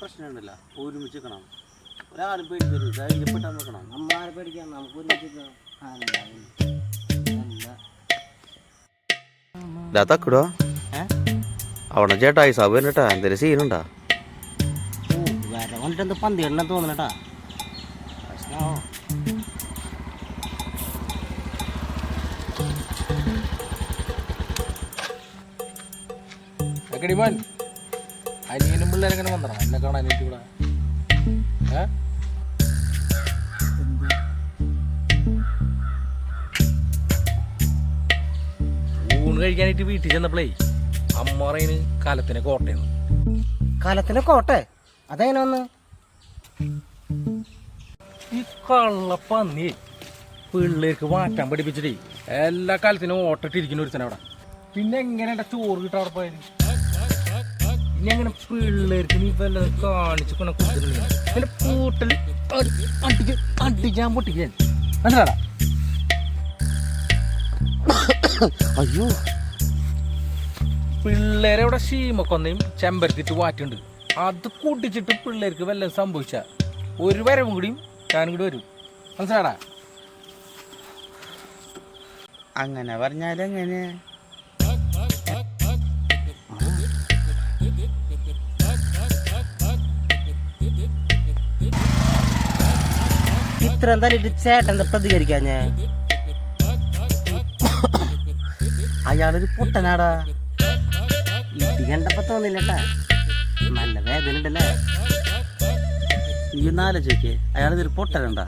പ്രശ്നമുണ്ടല്ല. ഒരുമിച്ച് നിൽക്കണം. ഒരാളും പേടിക്കരുത് ധൈര്യപ്പെട്ടാൽ നോക്കണം നമ്മളാരെ പേടിക്കാം നമുക്ക് ഒരുമിച്ച് തക്കിടോ. അവിടെ ചേട്ടായി സഭ തന്നെട്ടാ എന്തെങ്കിലും സീനുണ്ടാ എന്ത് പന്തി എണ്ണ തോന്നണട്ടാ പ്രശ്നമാവോ? എക്കടിമാൻ അനിയനും പിള്ളേരെങ്ങനെ വന്നോ എന്നെ കാണാൻ ഇവിടെ. ഏ? ഊണ് കഴിക്കാനായിട്ട് വീട്ടിൽ ചെന്നപ്പോഴേ അമ്മ പറയുന്നു കാലത്തിന് കോട്ടയെന്ന്. കാലത്തിലെ കോട്ടെ? അതെങ്ങനെ വന്ന്? ഈ കള്ളപ്പന്നി പിള്ളേർക്ക് മാറ്റാൻ പഠിപ്പിച്ചിട്ടേ എല്ലാ കാലത്തിനും ഓട്ടിട്ടിരിക്കുന്ന ഒരുത്തനവിടെ. പിന്നെ എങ്ങനെ എന്റെ ചോറ് കിട്ടാൻ അവിടെ പോയത് ഇനി അങ്ങനെ പിള്ളേർക്ക് നീ വല്ല കാണിച്ചു കൊണ്ട കൊടുത്തിട്ടില്ല എന്റെ പൂട്ടൽ അടിക്ക് അടിക്കാൻ പൊട്ടിക്കാൻ മനസ്സിലാടാ അയ്യോ. പിള്ളേരെ ഇവിടെ ഷീമക്കൊന്നയും ചെമ്പരത്തിട്ട് വാറ്റുണ്ട് അത് കൂട്ടിച്ചിട്ട് പിള്ളേർക്ക് വല്ലതും സംഭവിച്ച? ഒരു വരവും കൂടിയും ഞാനും കൂടി വരും. മനസ്സിലാടാ അങ്ങനെ പറഞ്ഞാൽ എങ്ങനെ ഇത്ര എന്തായാലും ചേട്ടന്റെ പ്രതികരിക്കാൻ ഞാൻ? അയാളൊരു പൊട്ടനാടാ. ഇത് കണ്ടപ്പോ തോന്നില്ലട്ടാ. നല്ല വേദന ഉണ്ടല്ലേ? ഈ നാലോചിക്ക് അയാളിതൊരു പൊട്ടനുണ്ടാ.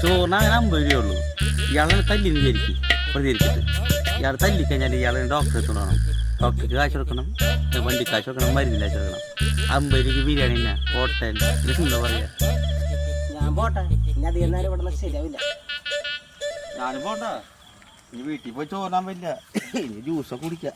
ചോറിന് അമ്പത് രൂപയുള്ളൂ. ഇയാളെ തല്ലി വിചാരിക്കും. പ്രതികരിച്ചിട്ട്. ഇയാൾ തല്ലിക്കഴിഞ്ഞാൽ ഇയാളെ ഡോക്ടറെ തുടങ്ങണം ഡോക്ടർക്ക് കാശ് കൊടുക്കണം. വണ്ടി കാശ് കൊടുക്കണം. മരുന്ന് കാശ് കൊടുക്കണം. അമ്പത് രൂപ ബിരിയാണി ഹോട്ടൽ. എന്താ പറയാ? ഞാൻ പോട്ടെ. ഇനി ശരിയാവില്ല. ഞാനും പോണ്ട ഇനി വീട്ടിൽ പോയി ചോറാൻ പറ്റില്ല ഇനി ജ്യൂസൊക്കെ കുടിക്കാം.